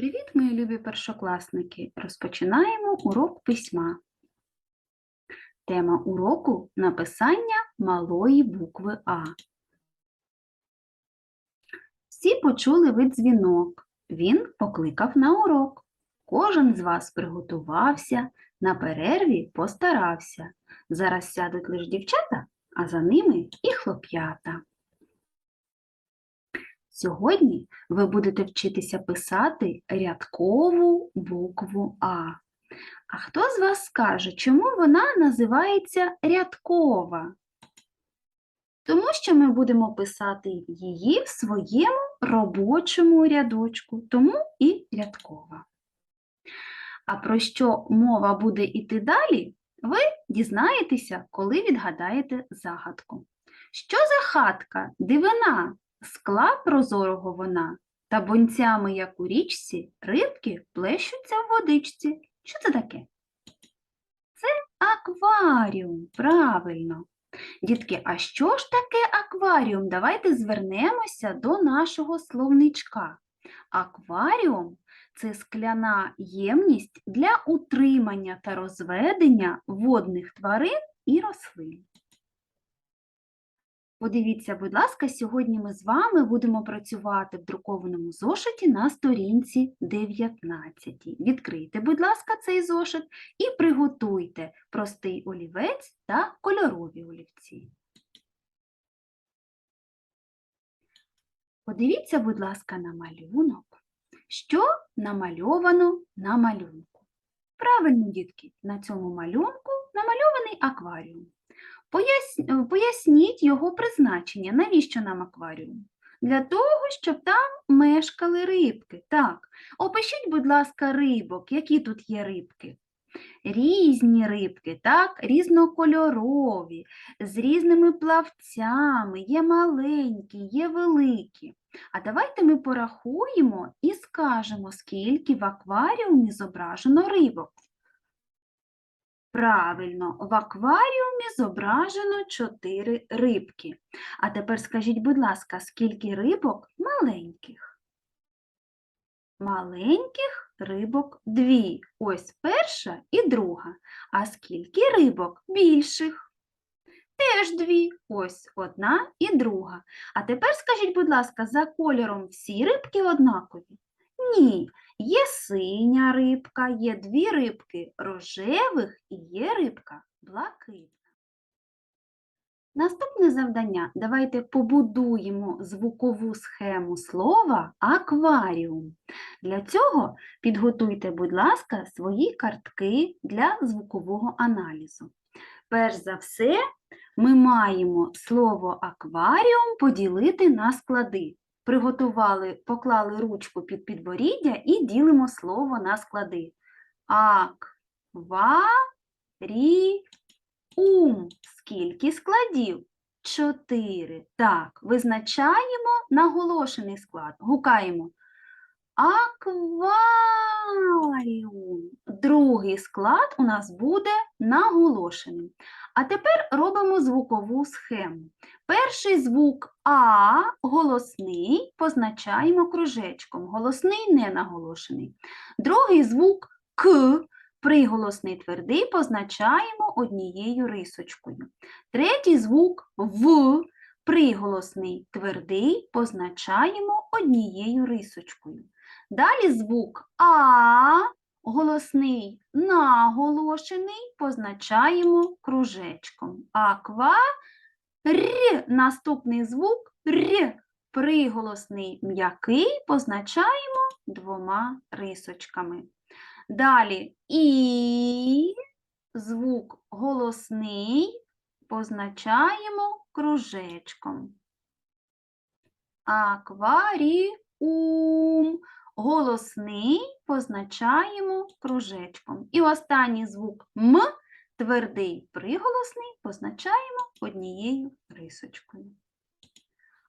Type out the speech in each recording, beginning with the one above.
Привіт, мої любі першокласники! Розпочинаємо урок письма. Тема уроку написання малої букви А. Всі почули ви дзвінок. Він покликав на урок. Кожен з вас приготувався, на перерві постарався. Зараз сядуть лише дівчата, а за ними і хлоп'ята. Сьогодні ви будете вчитися писати рядкову букву А. А хто з вас скаже, чому вона називається рядкова? Тому що ми будемо писати її в своєму робочому рядочку, тому і рядкова. А про що мова буде йти далі, ви дізнаєтеся, коли відгадаєте загадку. Що за хатка, дивина, скла прозорого вона, та бонцями, як у річці, рибки плещуться в водичці. Що це таке? Це акваріум, правильно. Дітки, а що ж таке акваріум? Давайте звернемося до нашого словничка. Акваріум це скляна ємність для утримання та розведення водних тварин і рослин. Подивіться, будь ласка, сьогодні ми з вами будемо працювати в друкованому зошиті на сторінці 19. Відкрийте, будь ласка, цей зошит і приготуйте простий олівець та кольорові олівці. Подивіться, будь ласка, на малюнок. Що намальовано на малюнку? Правильно, дітки, на цьому малюнку намальований акваріум. Е, Поясніть його призначення. Навіщо нам акваріум? Для того, щоб там мешкали рибки. Так, опишіть, будь ласка, рибок. Які тут є рибки? Різні рибки, так, різнокольорові, з різними плавцями, є маленькі, є великі. А давайте ми порахуємо і скажемо, скільки в акваріумі зображено рибок. Правильно, в акваріумі зображено чотири рибки. А тепер скажіть, будь ласка, скільки рибок маленьких? Маленьких рибок дві. Ось перша і друга. А скільки рибок більших? Теж дві. Ось одна і друга. А тепер скажіть, будь ласка, за кольором всі рибки однакові? Ні. Є синя рибка, є дві рибки рожевих і є рибка блакитна. Наступне завдання. Давайте побудуємо звукову схему слова акваріум. Для цього підготуйте, будь ласка, свої картки для звукового аналізу. Перш за все, ми маємо слово акваріум поділити на склади приготували, поклали ручку під підборіддя і ділимо слово на склади. Ак, ва, рі, ум. Скільки складів? Чотири. Так, визначаємо наголошений склад. Гукаємо. Акваріум. Другий склад у нас буде наголошеним. А тепер робимо звукову схему. Перший звук А голосний позначаємо кружечком. Голосний не наголошений. Другий звук К приголосний твердий позначаємо однією рисочкою. Третій звук В приголосний твердий позначаємо однією рисочкою. Далі звук А голосний наголошений позначаємо кружечком. Аква Р. Наступний звук Р. Приголосний м'який позначаємо двома рисочками. Далі І звук голосний позначаємо кружечком. Акваріум. Голосний позначаємо кружечком. І останній звук М твердий приголосний позначаємо однією рисочкою.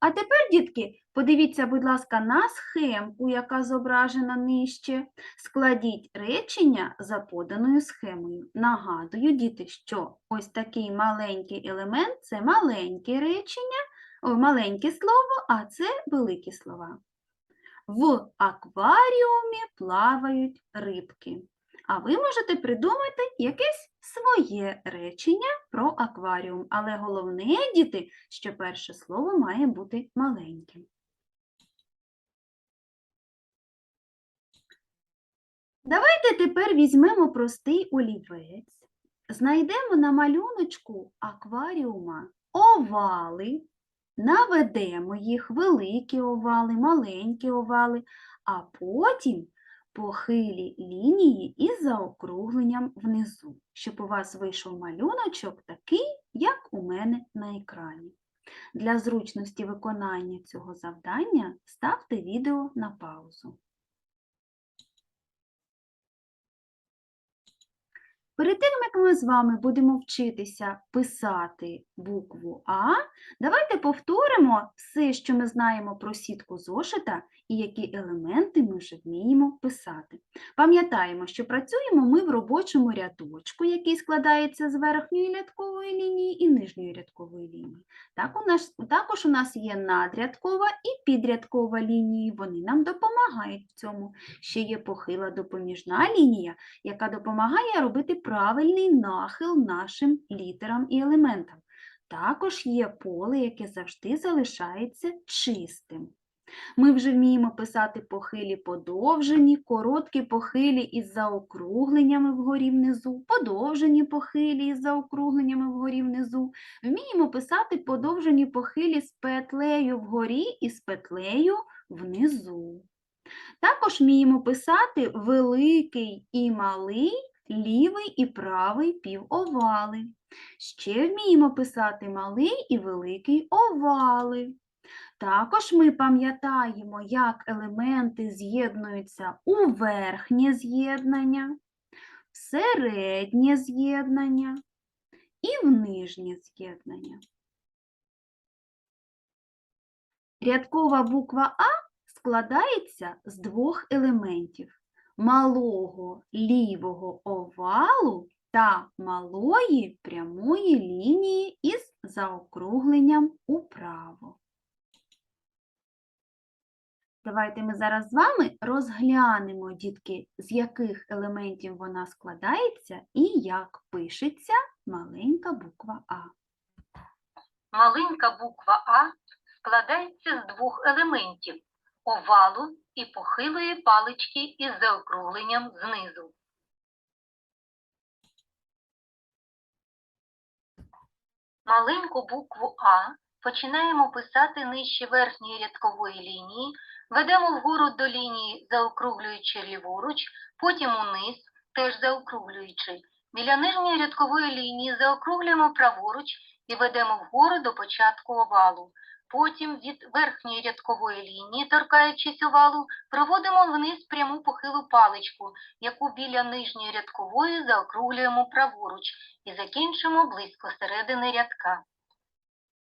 А тепер, дітки, подивіться, будь ласка, на схемку, яка зображена нижче. Складіть речення за поданою схемою. Нагадую, діти, що ось такий маленький елемент це маленьке речення, маленьке слово, а це великі слова. В акваріумі плавають рибки. А ви можете придумати якесь своє речення про акваріум. Але головне, діти, що перше слово має бути маленьким. Давайте тепер візьмемо простий олівець, знайдемо на малюночку акваріума овали, наведемо їх великі овали, маленькі овали, а потім похилі лінії із заокругленням внизу, щоб у вас вийшов малюночок такий, як у мене на екрані. Для зручності виконання цього завдання ставте відео на паузу. Перед тим, як ми з вами будемо вчитися писати букву А, давайте повторимо все, що ми знаємо про сітку зошита і які елементи ми вже вміємо писати. Пам'ятаємо, що працюємо ми в робочому рядочку, який складається з верхньої рядкової лінії і нижньої рядкової лінії. Так, у нас, також у нас є надрядкова і підрядкова лінії, вони нам допомагають в цьому. Ще є похила допоміжна лінія, яка допомагає робити правильний нахил нашим літерам і елементам. Також є поле, яке завжди залишається чистим. Ми вже вміємо писати похилі подовжені, короткі похилі із заокругленнями вгорі внизу, подовжені похилі із заокругленнями вгорі внизу. Вміємо писати подовжені похилі з петлею вгорі і з петлею внизу. Також вміємо писати великий і малий, лівий і правий півовали. Ще вміємо писати малий і великий овали. Також ми пам'ятаємо, як елементи з'єднуються у верхнє з'єднання, в середнє з'єднання і в нижнє з'єднання. Рядкова буква А складається з двох елементів малого лівого овалу та малої прямої лінії із заокругленням управо. Давайте ми зараз з вами розглянемо, дітки, з яких елементів вона складається і як пишеться маленька буква А. Маленька буква А складається з двох елементів овалу і похилої палички із заокругленням знизу. Маленьку букву А починаємо писати нижче верхньої рядкової лінії, ведемо вгору до лінії, заокруглюючи ліворуч, потім униз, теж заокруглюючи. Біля нижньої рядкової лінії заокруглюємо праворуч і ведемо вгору до початку овалу. Потім від верхньої рядкової лінії, торкаючись овалу, проводимо вниз пряму похилу паличку, яку біля нижньої рядкової заокруглюємо праворуч і закінчимо близько середини рядка.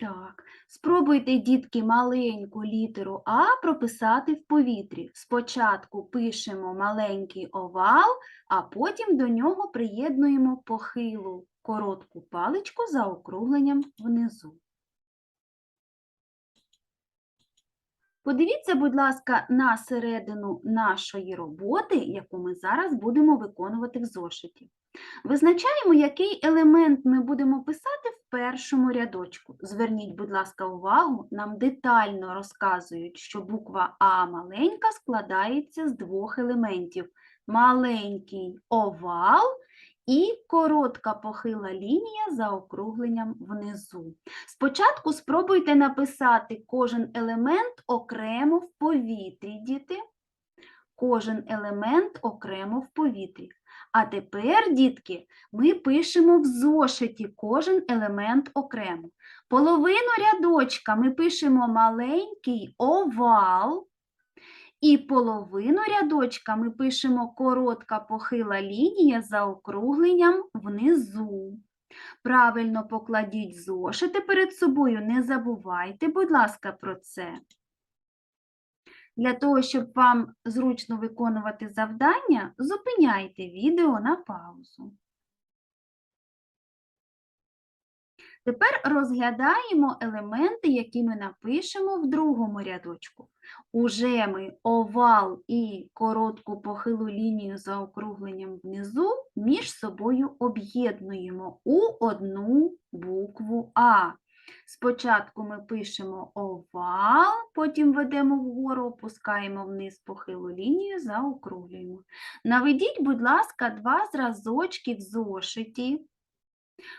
Так, спробуйте, дітки, маленьку літеру А прописати в повітрі. Спочатку пишемо маленький овал, а потім до нього приєднуємо похилу коротку паличку за округленням внизу. Подивіться, будь ласка, на середину нашої роботи, яку ми зараз будемо виконувати в зошиті. Визначаємо, який елемент ми будемо писати в першому рядочку. Зверніть, будь ласка, увагу, нам детально розказують, що буква А маленька складається з двох елементів: маленький овал і коротка похила лінія за округленням внизу. Спочатку спробуйте написати кожен елемент окремо в повітрі, діти. Кожен елемент окремо в повітрі. А тепер, дітки, ми пишемо в зошиті кожен елемент окремо. Половину рядочка ми пишемо маленький овал, і половину рядочка ми пишемо коротка похила лінія за округленням внизу. Правильно покладіть зошити перед собою, не забувайте, будь ласка, про це. Для того, щоб вам зручно виконувати завдання, зупиняйте відео на паузу. Тепер розглядаємо елементи, які ми напишемо в другому рядочку. Уже ми овал і коротку похилу лінію за округленням внизу між собою об'єднуємо у одну букву А. Спочатку ми пишемо овал, потім ведемо вгору, опускаємо вниз похилу лінію, заокруглюємо. Наведіть, будь ласка, два зразочки в зошиті.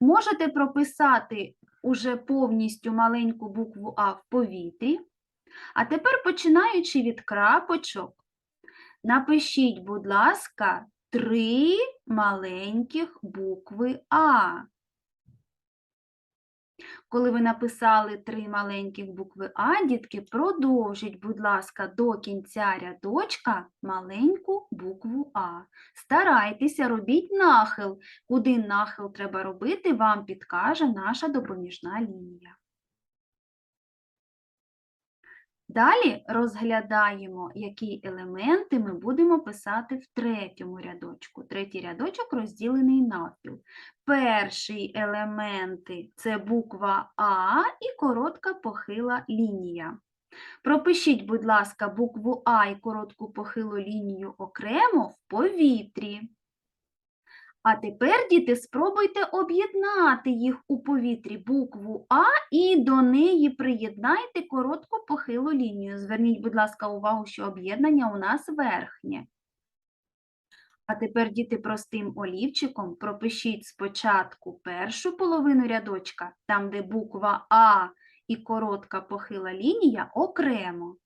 Можете прописати уже повністю маленьку букву А в повітрі. А тепер, починаючи від крапочок, напишіть, будь ласка, три маленьких букви А. Коли ви написали три маленьких букви А, дітки, продовжіть, будь ласка, до кінця рядочка маленьку букву А. Старайтеся, робіть нахил. Куди нахил треба робити, вам підкаже наша допоміжна лінія. Далі розглядаємо, які елементи ми будемо писати в третьому рядочку. Третій рядочок розділений навпіл. Перший елементи це буква А і коротка похила лінія. Пропишіть, будь ласка, букву А і коротку похилу лінію окремо в повітрі. А тепер, діти, спробуйте об'єднати їх у повітрі букву А і до неї приєднайте коротку похилу лінію. Зверніть, будь ласка, увагу, що об'єднання у нас верхнє. А тепер, діти, простим олівчиком пропишіть спочатку першу половину рядочка, там, де буква А і коротка похила лінія, окремо.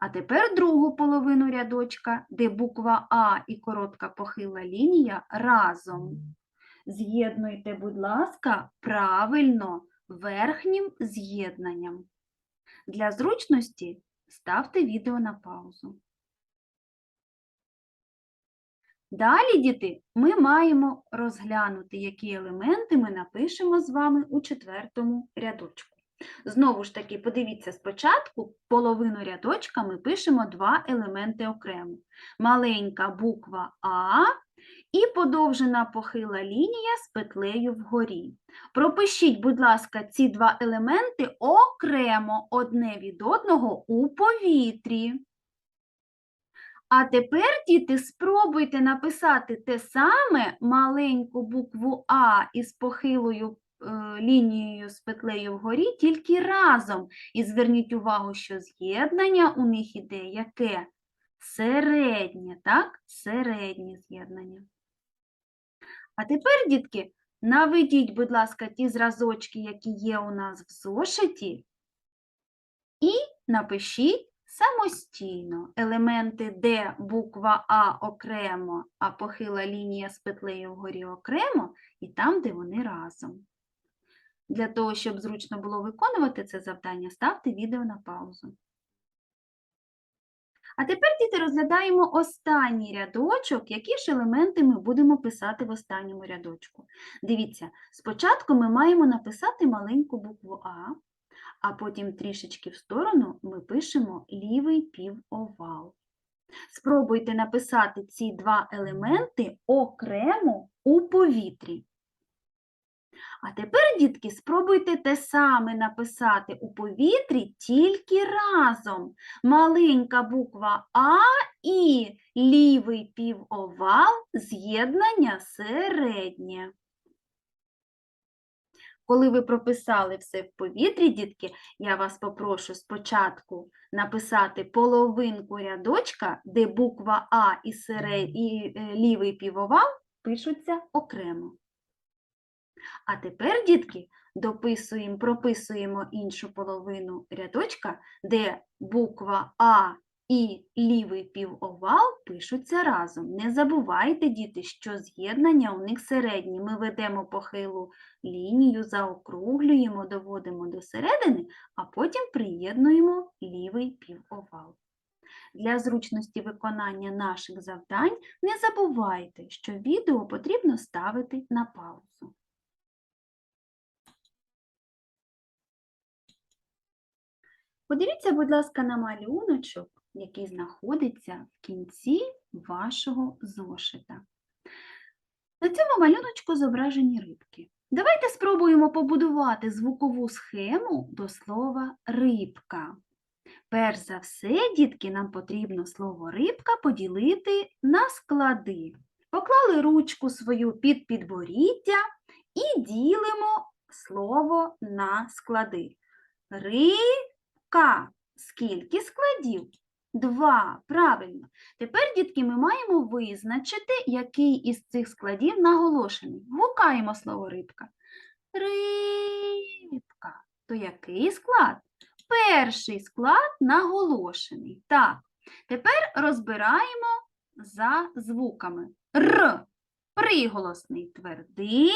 А тепер другу половину рядочка, де буква А і коротка похила лінія разом. З'єднуйте, будь ласка, правильно верхнім з'єднанням. Для зручності ставте відео на паузу. Далі, діти, ми маємо розглянути, які елементи ми напишемо з вами у четвертому рядочку. Знову ж таки, подивіться спочатку, половину рядочка ми пишемо два елементи окремо. Маленька буква А і подовжена похила лінія з петлею вгорі. Пропишіть, будь ласка, ці два елементи окремо одне від одного у повітрі. А тепер, діти, спробуйте написати те саме маленьку букву А із похилою лінією з петлею вгорі, тільки разом. І зверніть увагу, що з'єднання у них іде яке? Середнє, так? Середнє з'єднання. А тепер, дітки, наведіть, будь ласка, ті зразочки, які є у нас в зошиті, і напишіть самостійно елементи, де буква А окремо, а похила лінія з петлею вгорі окремо, і там, де вони разом. Для того, щоб зручно було виконувати це завдання, ставте відео на паузу. А тепер, діти, розглядаємо останній рядочок, які ж елементи ми будемо писати в останньому рядочку. Дивіться, спочатку ми маємо написати маленьку букву А, а потім трішечки в сторону ми пишемо лівий півовал. Спробуйте написати ці два елементи окремо у повітрі. А тепер, дітки, спробуйте те саме написати у повітрі тільки разом. Маленька буква А і лівий півовал з'єднання середнє. Коли ви прописали все в повітрі, дітки, я вас попрошу спочатку написати половинку рядочка, де буква А і, серед... і е, лівий півовал пишуться окремо. А тепер, дітки, дописуємо, прописуємо іншу половину рядочка, де буква А і лівий півовал пишуться разом. Не забувайте, діти, що з'єднання у них середні. Ми ведемо похилу лінію, заокруглюємо, доводимо до середини, а потім приєднуємо лівий півовал. Для зручності виконання наших завдань не забувайте, що відео потрібно ставити на паузу. Подивіться, будь ласка, на малюночок, який знаходиться в кінці вашого зошита. На цьому малюночку зображені рибки. Давайте спробуємо побудувати звукову схему до слова рибка. Перш за все, дітки, нам потрібно слово рибка поділити на склади. Поклали ручку свою під підборіддя і ділимо слово на склади. Рибка. Скільки складів? Два. Правильно. Тепер, дітки, ми маємо визначити, який із цих складів наголошений. Гукаємо слово рибка. Рибка. То який склад? Перший склад наголошений. Так, тепер розбираємо за звуками. Р. Приголосний твердий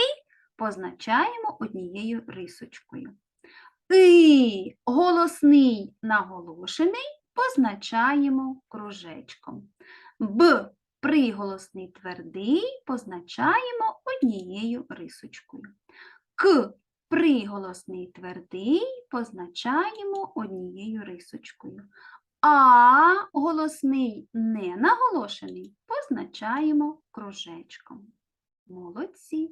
позначаємо однією рисочкою. И. Голосний наголошений позначаємо кружечком. Б. Приголосний твердий позначаємо однією рисочкою. К. Приголосний твердий позначаємо однією рисочкою. А голосний не наголошений позначаємо кружечком. Молодці.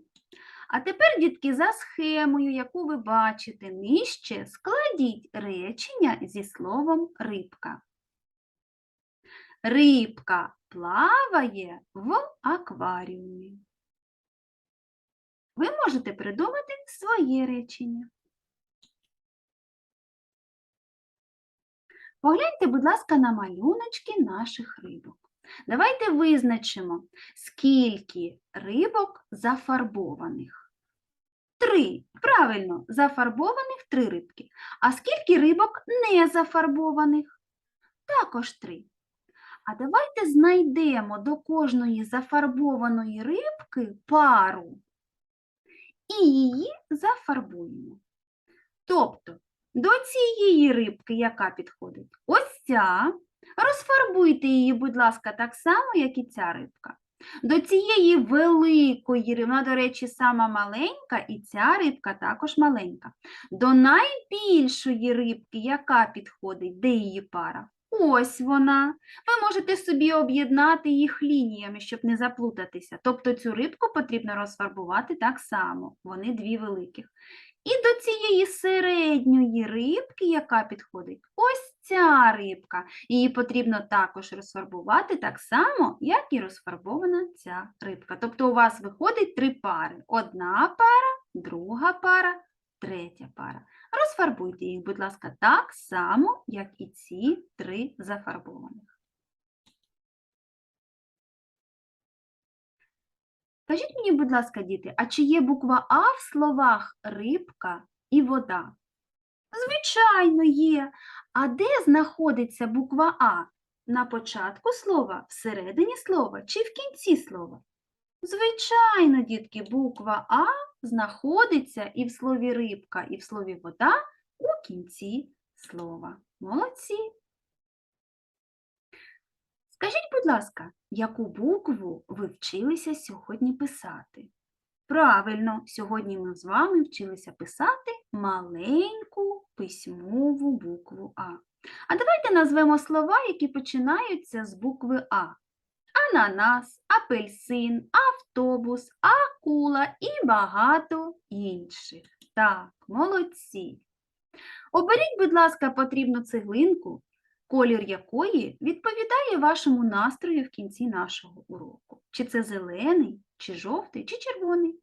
А тепер, дітки, за схемою, яку ви бачите нижче, складіть речення зі словом рибка. Рибка плаває в акваріумі. Ви можете придумати своє речення. Погляньте, будь ласка, на малюночки наших рибок. Давайте визначимо, скільки рибок зафарбованих. Три. Правильно, зафарбованих три рибки. А скільки рибок не зафарбованих? Також три. А давайте знайдемо до кожної зафарбованої рибки пару і її зафарбуємо. Тобто до цієї рибки, яка підходить? Ось ця. Розфарбуйте її, будь ласка, так само, як і ця рибка. До цієї великої рибки, вона, до речі, сама маленька, і ця рибка також маленька. До найбільшої рибки, яка підходить, де її пара? Ось вона. Ви можете собі об'єднати їх лініями, щоб не заплутатися. Тобто цю рибку потрібно розфарбувати так само. Вони дві великих. І до цієї середньої рибки, яка підходить, ось ця рибка. Її потрібно також розфарбувати так само, як і розфарбована ця рибка. Тобто у вас виходить три пари. Одна пара, друга пара, третя пара. Розфарбуйте їх, будь ласка, так само, як і ці три зафарбованих. Скажіть мені, будь ласка, діти, а чи є буква А в словах рибка і вода? Звичайно, є. А де знаходиться буква А? На початку слова, всередині слова чи в кінці слова? Звичайно, дітки, буква А знаходиться і в слові рибка, і в слові вода у кінці слова. Молодці. Скажіть, будь ласка, яку букву ви вчилися сьогодні писати? Правильно, сьогодні ми з вами вчилися писати маленьку письмову букву А. А давайте назвемо слова, які починаються з букви А. Ананас, апельсин, автобус, акула і багато інших. Так, молодці. Оберіть, будь ласка, потрібну цеглинку, колір якої відповідає вашому настрою в кінці нашого уроку. Чи це зелений, чи жовтий, чи червоний.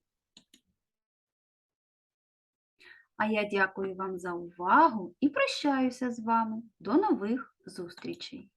А я дякую вам за увагу і прощаюся з вами. До нових зустрічей!